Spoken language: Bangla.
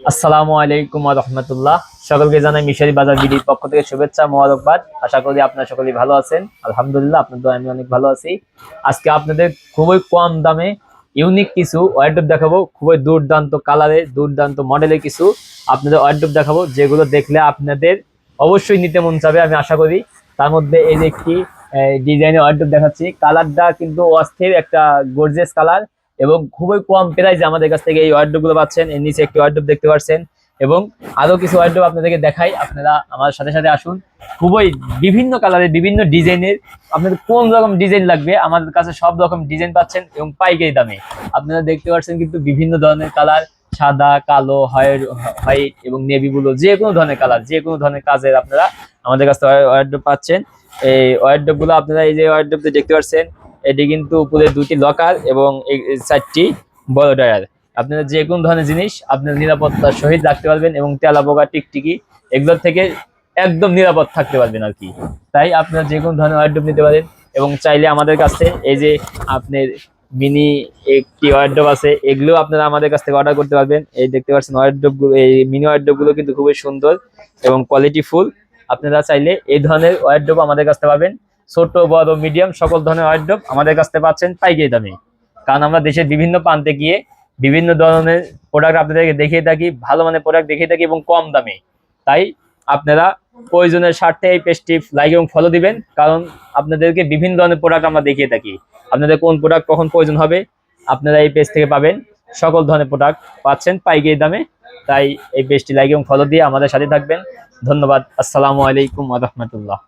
আসসালামু আলাইকুম রহমতুল্লাহ। সকলকে জানাই মিশরি বাজার বিডির পক্ষ থেকে শুভেচ্ছা, মোবারকবাদ। আশা করি আপনারা সকলেই ভালো আছেন। আলহামদুলিল্লাহ আপনাদের আমি অনেক ভালো আছি। আজকে আপনাদের খুবই কম দামে ইউনিক কিছু ওয়ার্ডরোব দেখাবো। খুবই দুর্দান্ত কালারে দুর্দান্ত মডেলের কিছু আপনাদের ওয়ার্ডরোব দেখাবো, যেগুলো দেখলে আপনাদের অবশ্যই নিতে মন চাবে, আমি আশা করি। তার মধ্যে এই যে একটি ডিজাইনের ওয়ার্ডরোব দেখাচ্ছি। কালারটা কিন্তু অস্থির, একটা গর্জিয়াস কালার এবং খুবই কম প্রাইসে আমাদের কাছ থেকে এই ওয়ার্ডরোবগুলো পাচ্ছেন। এর নিচে একটি ওয়ার্ডরোব দেখতে পাচ্ছেন এবং আরও কিছু ওয়ার্ডরোব আপনাদেরকে দেখাই। আপনারা আমার সাথে সাথে আসুন। খুবই বিভিন্ন কালারের বিভিন্ন ডিজাইনের। আপনাদের কোন রকম ডিজাইন লাগবে, আমাদের কাছে সব রকম ডিজাইন পাচ্ছেন এবং পাইকারি দামে। আপনারা দেখতে পাচ্ছেন কিন্তু বিভিন্ন ধরনের কালার সাদা, কালো হোয়াইট এবং নেভি ব্লু যে কোনো ধরনের কালার যে কোনো ধরনের কাজের আপনারা আমাদের কাছ থেকে পাচ্ছেন। এই ওয়ার্ডরোবগুলো আপনারা এই যে ওয়ার্ডরোব দেখতে পাচ্ছেন এটি কিন্তু উপরে দুটি লকার এবং চারটি বড় ডয়ার আপনারা যে কোনো ধরনের জিনিস আপনার নিরাপত্তার সহিত রাখতে পারবেন এবং তেলা পোকা টিকটিকি এগুলোর থেকে একদম নিরাপদ থাকতে পারবেন আর কি। তাই আপনারা যে কোনো ধরনের ওয়ার্ডরোব নিতে পারেন এবং চাইলে আমাদের কাছে এই যে আপনার মিনি একটি ওয়ার্ডরোব আছে, এগুলো আপনারা আমাদের কাছ থেকে অর্ডার করতে পারবেন। এই দেখতে পাচ্ছেন ওয়ার্ডরোব এই মিনি ওয়ার্ডরোবগুলো কিন্তু খুবই সুন্দর এবং কোয়ালিটি ফুল আপনারা চাইলে এই ধরনের ওয়ার্ডরোব আমাদের কাছ থেকে পাবেন। ছোট, বড় মিডিয়াম সকল ধরনের ওয়ার্ডরোব আমাদের কাছ থেকে পাচ্ছেন পাইকারি দামে। কারণ আমরা দেশের বিভিন্ন প্রান্তে গিয়ে বিভিন্ন ধরনের প্রোডাক্ট আপনাদেরকে দেখিয়ে থাকি, ভালো মানের প্রোডাক্ট দেখিয়ে থাকি এবং কম দামে। তাই আপনারা প্রয়োজনের স্বার্থে এই পেজটি লাইক এবং ফলো দিবেন, কারণ আপনাদেরকে বিভিন্ন ধরনের প্রোডাক্ট আমরা দেখিয়ে থাকি। আপনাদের কোন প্রোডাক্ট কখন প্রয়োজন হবে, আপনারা এই পেজ থেকে পাবেন। সকল ধরনের প্রোডাক্ট পাচ্ছেন পাইকারি দামে। তাই এই পেজটি লাইক এবং ফলো দিয়ে আমাদের সাথে থাকবেন। ধন্যবাদ। আসসালামু আলাইকুম রহমতুল্লাহ।